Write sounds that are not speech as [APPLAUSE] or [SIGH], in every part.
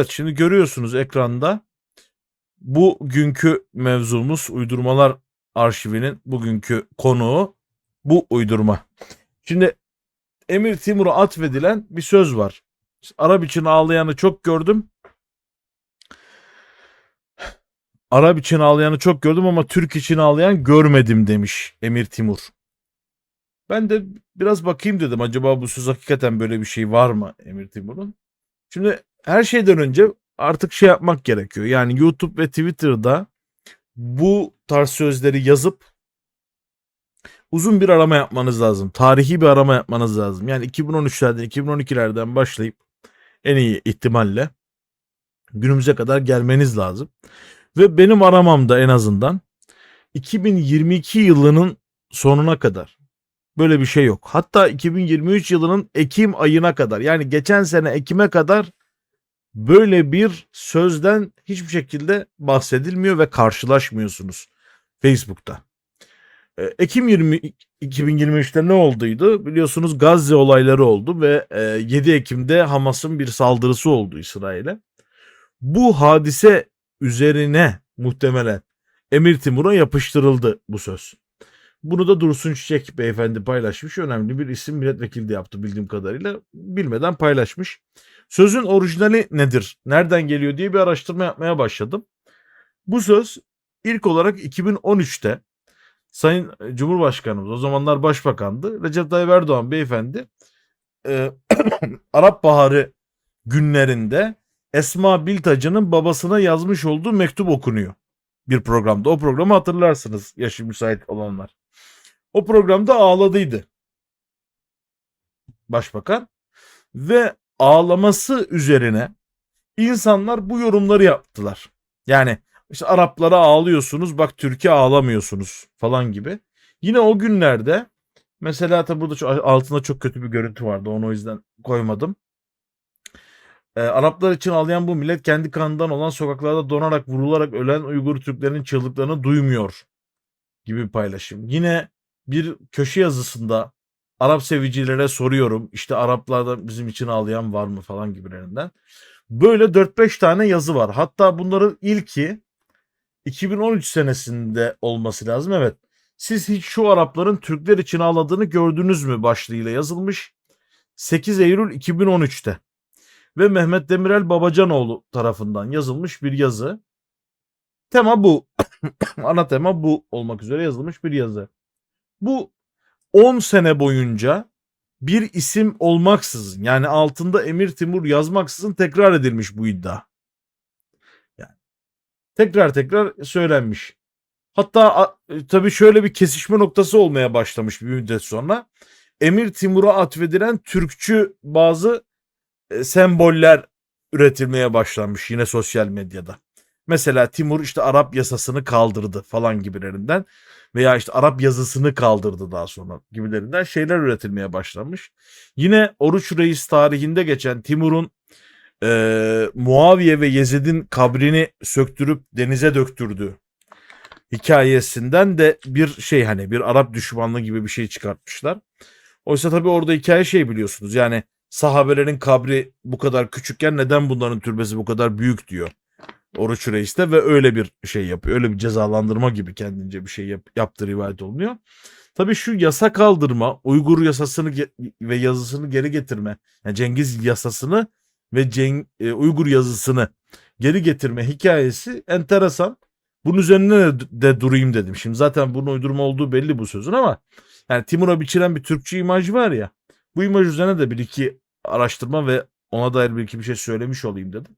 Evet, şimdi görüyorsunuz ekranda bugünkü mevzumuz uydurmalar arşivinin bugünkü konuğu bu uydurma. Şimdi Emir Timur'a atfedilen bir söz var. Arap için ağlayanı çok gördüm. Arap için ağlayanı çok gördüm ama Türk için ağlayan görmedim demiş Emir Timur. Ben de biraz bakayım dedim acaba bu söz hakikaten böyle bir şey var mı Emir Timur'un? Şimdi her şeyden önce artık şey yapmak gerekiyor. Yani YouTube ve Twitter'da bu tarz sözleri yazıp uzun bir arama yapmanız lazım. Tarihi bir arama yapmanız lazım. Yani 2013'lerden 2012'lerden başlayıp en iyi ihtimalle günümüze kadar gelmeniz lazım. Ve benim aramamda en azından 2022 yılının sonuna kadar böyle bir şey yok. Hatta 2023 yılının Ekim ayına kadar yani geçen sene Ekim'e kadar böyle bir sözden hiçbir şekilde bahsedilmiyor ve karşılaşmıyorsunuz Facebook'ta. Ee, Ekim 20 2023'te ne olduydu? Biliyorsunuz Gazze olayları oldu ve e, 7 Ekim'de Hamas'ın bir saldırısı oldu İsrail'e. Bu hadise üzerine muhtemelen Emir Timur'a yapıştırıldı bu söz. Bunu da Dursun Çiçek beyefendi paylaşmış. Önemli bir isim milletvekili de yaptı bildiğim kadarıyla. Bilmeden paylaşmış. Sözün orijinali nedir? Nereden geliyor diye bir araştırma yapmaya başladım. Bu söz ilk olarak 2013'te Sayın Cumhurbaşkanımız o zamanlar başbakandı. Recep Tayyip Erdoğan beyefendi e, [COUGHS] Arap Baharı günlerinde Esma Biltacı'nın babasına yazmış olduğu mektup okunuyor bir programda. O programı hatırlarsınız yaşı müsait olanlar. O programda ağladıydı başbakan ve ağlaması üzerine insanlar bu yorumları yaptılar. Yani işte Araplara ağlıyorsunuz bak Türkiye ağlamıyorsunuz falan gibi. Yine o günlerde mesela tabi burada altında çok kötü bir görüntü vardı onu o yüzden koymadım. Ee, Araplar için ağlayan bu millet kendi kanından olan sokaklarda donarak vurularak ölen Uygur Türklerinin çığlıklarını duymuyor gibi bir paylaşım. Yine bir köşe yazısında Arap sevicilere soruyorum işte Araplarda bizim için ağlayan var mı falan gibilerinden. Böyle 4-5 tane yazı var. Hatta bunların ilki 2013 senesinde olması lazım. Evet. Siz hiç şu Arapların Türkler için ağladığını gördünüz mü başlığıyla yazılmış. 8 Eylül 2013'te. Ve Mehmet Demirel Babacanoğlu tarafından yazılmış bir yazı. Tema bu. [COUGHS] Ana tema bu olmak üzere yazılmış bir yazı. Bu 10 sene boyunca bir isim olmaksızın yani altında Emir Timur yazmaksızın tekrar edilmiş bu iddia. Yani tekrar tekrar söylenmiş. Hatta e, tabii şöyle bir kesişme noktası olmaya başlamış bir müddet sonra. Emir Timur'a atfedilen Türkçü bazı e, semboller üretilmeye başlanmış yine sosyal medyada. Mesela Timur işte Arap yasasını kaldırdı falan gibilerinden veya işte Arap yazısını kaldırdı daha sonra gibilerinden şeyler üretilmeye başlanmış. Yine Oruç Reis tarihinde geçen Timur'un e, Muaviye ve Yezid'in kabrini söktürüp denize döktürdüğü hikayesinden de bir şey hani bir Arap düşmanlığı gibi bir şey çıkartmışlar. Oysa tabii orada hikaye şey biliyorsunuz yani sahabelerin kabri bu kadar küçükken neden bunların türbesi bu kadar büyük diyor. Oruç Reis de ve öyle bir şey yapıyor. Öyle bir cezalandırma gibi kendince bir şey yap, yaptığı rivayet olunuyor. Tabii şu yasa kaldırma, Uygur yasasını ve yazısını geri getirme. Yani Cengiz yasasını ve Ceng, e, Uygur yazısını geri getirme hikayesi enteresan. Bunun üzerine de, durayım dedim. Şimdi zaten bunun uydurma olduğu belli bu sözün ama yani Timur'a biçilen bir Türkçe imaj var ya. Bu imaj üzerine de bir iki araştırma ve ona dair bir iki bir şey söylemiş olayım dedim.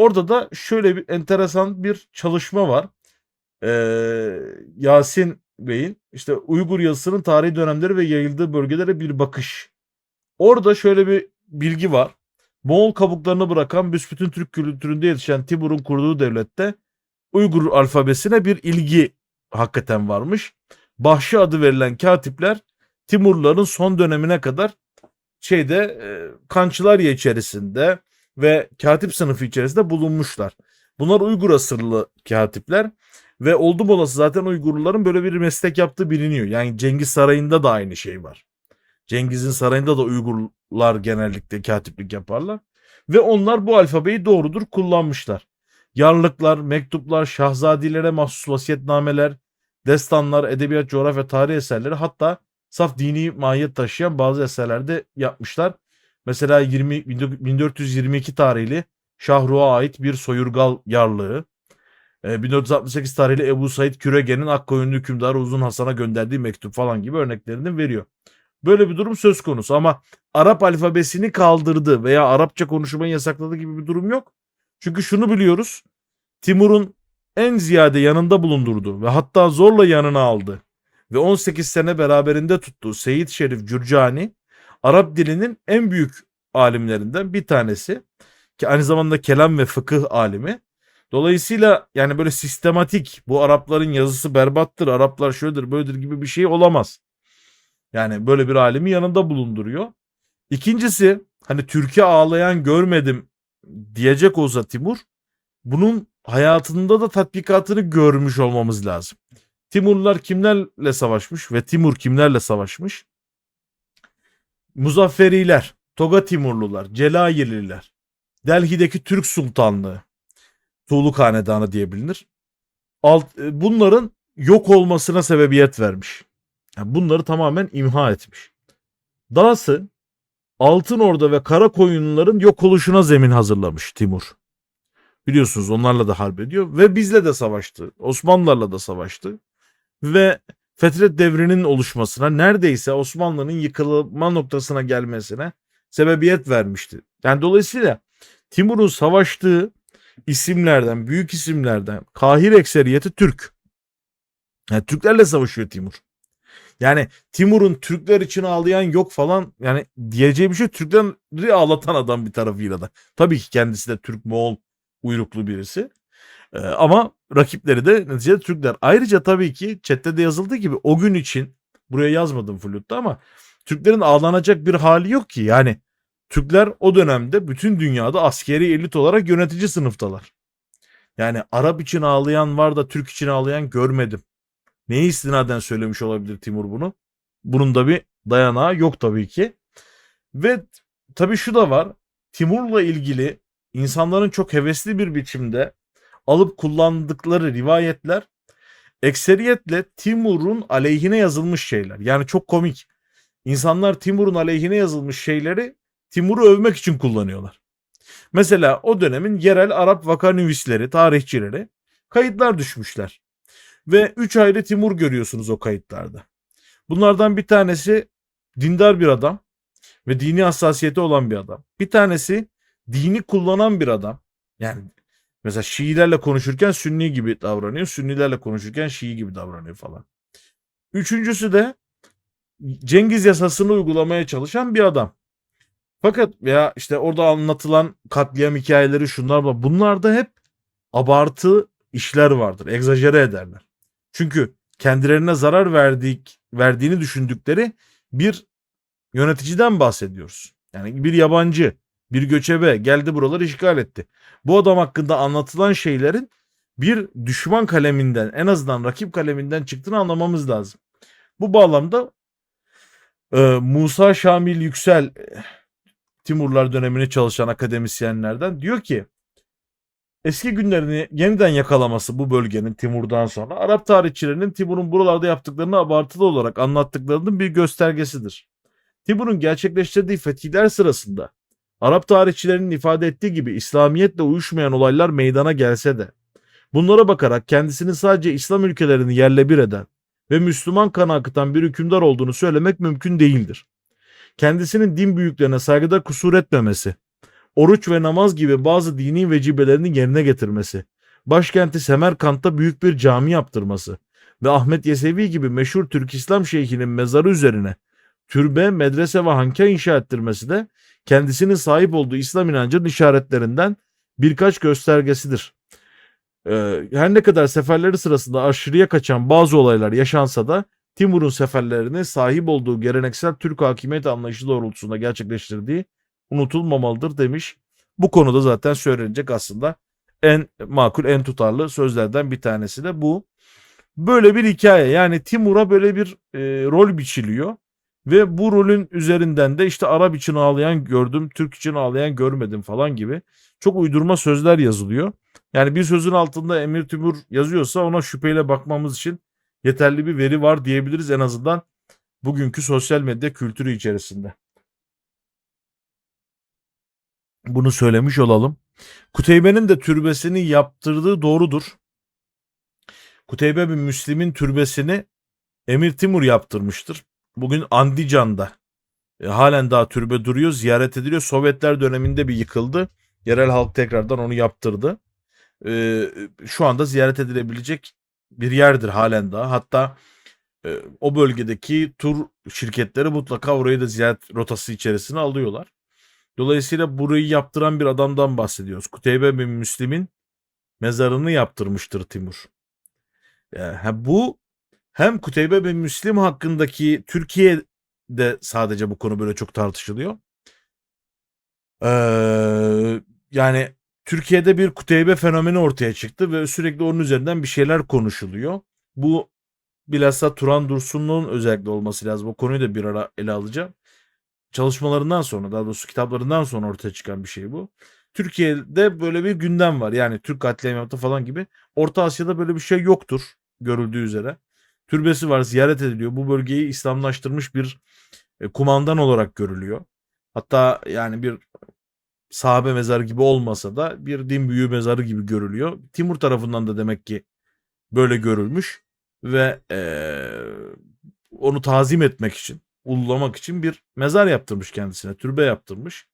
Orada da şöyle bir enteresan bir çalışma var. Ee, Yasin Bey'in işte Uygur yazısının tarihi dönemleri ve yayıldığı bölgelere bir bakış. Orada şöyle bir bilgi var. Moğol kabuklarını bırakan büsbütün Türk kültüründe yetişen Timur'un kurduğu devlette Uygur alfabesine bir ilgi hakikaten varmış. Bahşi adı verilen katipler Timurluların son dönemine kadar şeyde e, Kançılarya içerisinde ve katip sınıfı içerisinde bulunmuşlar. Bunlar Uygur asırlı katipler ve oldum olası zaten Uygurluların böyle bir meslek yaptığı biliniyor. Yani Cengiz Sarayı'nda da aynı şey var. Cengiz'in sarayında da Uygurlar genellikle katiplik yaparlar. Ve onlar bu alfabeyi doğrudur kullanmışlar. Yarlıklar, mektuplar, şahzadilere mahsus vasiyetnameler, destanlar, edebiyat, coğrafya, tarih eserleri hatta saf dini mahiyet taşıyan bazı eserlerde yapmışlar. Mesela 20, 1422 tarihli Şahruğa ait bir soyurgal yarlığı. E, 1468 tarihli Ebu Said Kürege'nin Akkoyunlu hükümdarı Uzun Hasan'a gönderdiği mektup falan gibi örneklerini veriyor. Böyle bir durum söz konusu ama Arap alfabesini kaldırdı veya Arapça konuşmayı yasakladı gibi bir durum yok. Çünkü şunu biliyoruz. Timur'un en ziyade yanında bulundurdu ve hatta zorla yanına aldı ve 18 sene beraberinde tuttuğu Seyit Şerif Cürcani Arap dilinin en büyük alimlerinden bir tanesi ki aynı zamanda kelam ve fıkıh alimi. Dolayısıyla yani böyle sistematik bu Arapların yazısı berbattır, Araplar şöyledir, böyledir gibi bir şey olamaz. Yani böyle bir alimi yanında bulunduruyor. İkincisi hani Türkiye ağlayan görmedim diyecek olsa Timur bunun hayatında da tatbikatını görmüş olmamız lazım. Timurlular kimlerle savaşmış ve Timur kimlerle savaşmış? Muzafferiler, Toga Timurlular, Celayirliler, Delhi'deki Türk Sultanlığı, Tuğluk Hanedanı diye bilinir. Alt, e, bunların yok olmasına sebebiyet vermiş. Yani bunları tamamen imha etmiş. Dahası Altın Orda ve Kara Koyunluların yok oluşuna zemin hazırlamış Timur. Biliyorsunuz onlarla da harp ediyor ve bizle de savaştı. Osmanlılarla da savaştı. Ve Fetret devrinin oluşmasına neredeyse Osmanlı'nın yıkılma noktasına gelmesine sebebiyet vermişti. Yani dolayısıyla Timur'un savaştığı isimlerden, büyük isimlerden Kahir ekseriyeti Türk. Yani Türklerle savaşıyor Timur. Yani Timur'un Türkler için ağlayan yok falan yani diyeceği bir şey Türkleri ağlatan adam bir tarafıyla da. Tabii ki kendisi de Türk Moğol uyruklu birisi. Ee, ama rakipleri de neticede Türkler. Ayrıca tabii ki chatte de yazıldığı gibi o gün için buraya yazmadım Flut'ta ama Türklerin ağlanacak bir hali yok ki. Yani Türkler o dönemde bütün dünyada askeri elit olarak yönetici sınıftalar. Yani Arap için ağlayan var da Türk için ağlayan görmedim. Neye istinaden söylemiş olabilir Timur bunu? Bunun da bir dayanağı yok tabii ki. Ve tabii şu da var. Timur'la ilgili insanların çok hevesli bir biçimde alıp kullandıkları rivayetler ekseriyetle Timur'un aleyhine yazılmış şeyler. Yani çok komik. İnsanlar Timur'un aleyhine yazılmış şeyleri Timur'u övmek için kullanıyorlar. Mesela o dönemin yerel Arap vakanüvisleri, tarihçileri kayıtlar düşmüşler. Ve 3 ayrı Timur görüyorsunuz o kayıtlarda. Bunlardan bir tanesi dindar bir adam ve dini hassasiyeti olan bir adam. Bir tanesi dini kullanan bir adam. Yani mesela Şiilerle konuşurken Sünni gibi davranıyor. Sünnilerle konuşurken Şii gibi davranıyor falan. Üçüncüsü de Cengiz yasasını uygulamaya çalışan bir adam. Fakat veya işte orada anlatılan katliam hikayeleri şunlar var. Bunlarda hep abartı işler vardır. Egzajere ederler. Çünkü kendilerine zarar verdik, verdiğini düşündükleri bir yöneticiden bahsediyoruz. Yani bir yabancı, bir göçebe geldi buraları işgal etti. Bu adam hakkında anlatılan şeylerin bir düşman kaleminden en azından rakip kaleminden çıktığını anlamamız lazım. Bu bağlamda e, Musa Şamil Yüksel Timurlar dönemini çalışan akademisyenlerden diyor ki eski günlerini yeniden yakalaması bu bölgenin Timur'dan sonra Arap tarihçilerinin Timur'un buralarda yaptıklarını abartılı olarak anlattıklarının bir göstergesidir. Timur'un gerçekleştirdiği fetihler sırasında Arap tarihçilerinin ifade ettiği gibi İslamiyetle uyuşmayan olaylar meydana gelse de bunlara bakarak kendisini sadece İslam ülkelerini yerle bir eden ve Müslüman kan akıtan bir hükümdar olduğunu söylemek mümkün değildir. Kendisinin din büyüklerine saygıda kusur etmemesi, oruç ve namaz gibi bazı dini vecibelerini yerine getirmesi, başkenti Semerkant'ta büyük bir cami yaptırması ve Ahmet Yesevi gibi meşhur Türk İslam şeyhinin mezarı üzerine türbe, medrese ve hanka inşa ettirmesi de kendisinin sahip olduğu İslam inancının işaretlerinden birkaç göstergesidir. Ee, her ne kadar seferleri sırasında aşırıya kaçan bazı olaylar yaşansa da Timur'un seferlerini sahip olduğu geleneksel Türk hakimiyet anlayışı doğrultusunda gerçekleştirdiği unutulmamalıdır demiş. Bu konuda zaten söylenecek aslında en makul, en tutarlı sözlerden bir tanesi de bu. Böyle bir hikaye yani Timur'a böyle bir e, rol biçiliyor Ve bu rolün üzerinden de işte Arap için ağlayan gördüm, Türk için ağlayan görmedim falan gibi çok uydurma sözler yazılıyor. Yani bir sözün altında Emir Timur yazıyorsa ona şüpheyle bakmamız için yeterli bir veri var diyebiliriz en azından bugünkü sosyal medya kültürü içerisinde. Bunu söylemiş olalım. Kuteybe'nin de türbesini yaptırdığı doğrudur. Kuteybe bin Müslim'in türbesini Emir Timur yaptırmıştır. Bugün Andijan'da e, halen daha türbe duruyor, ziyaret ediliyor. Sovyetler döneminde bir yıkıldı. Yerel halk tekrardan onu yaptırdı. E, şu anda ziyaret edilebilecek bir yerdir halen daha. Hatta e, o bölgedeki tur şirketleri mutlaka orayı da ziyaret rotası içerisine alıyorlar. Dolayısıyla burayı yaptıran bir adamdan bahsediyoruz. Kuteybe bin Müslim'in mezarını yaptırmıştır Timur. Yani ha bu hem Kuteybe bin Müslim hakkındaki Türkiye'de sadece bu konu böyle çok tartışılıyor. Ee, yani Türkiye'de bir Kuteybe fenomeni ortaya çıktı ve sürekli onun üzerinden bir şeyler konuşuluyor. Bu bilhassa Turan Dursunlu'nun özellikle olması lazım. O konuyu da bir ara ele alacağım. Çalışmalarından sonra daha doğrusu kitaplarından sonra ortaya çıkan bir şey bu. Türkiye'de böyle bir gündem var. Yani Türk katliamı falan gibi. Orta Asya'da böyle bir şey yoktur görüldüğü üzere. Türbesi var, ziyaret ediliyor. Bu bölgeyi İslamlaştırmış bir e, kumandan olarak görülüyor. Hatta yani bir sahabe mezarı gibi olmasa da bir din büyüğü mezarı gibi görülüyor. Timur tarafından da demek ki böyle görülmüş ve eee, onu tazim etmek için, ululamak için bir mezar yaptırmış kendisine, türbe yaptırmış.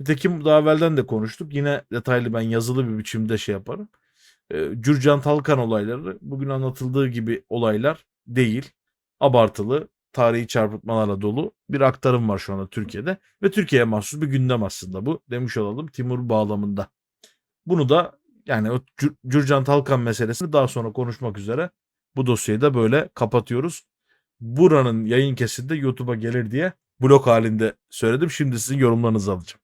Nitekim daha evvelden de konuştuk. Yine detaylı ben yazılı bir biçimde şey yaparım. Eee, Gürcan Talkan olayları bugün anlatıldığı gibi olaylar değil. Abartılı, tarihi çarpıtmalarla dolu bir aktarım var şu anda Türkiye'de. Ve Türkiye'ye mahsus bir gündem aslında bu. Demiş olalım Timur bağlamında. Bunu da yani o Gürcan Talkan meselesini daha sonra konuşmak üzere bu dosyayı da böyle kapatıyoruz. Buranın yayın kesinde YouTube'a gelir diye blok halinde söyledim. Şimdi sizin yorumlarınızı alacağım.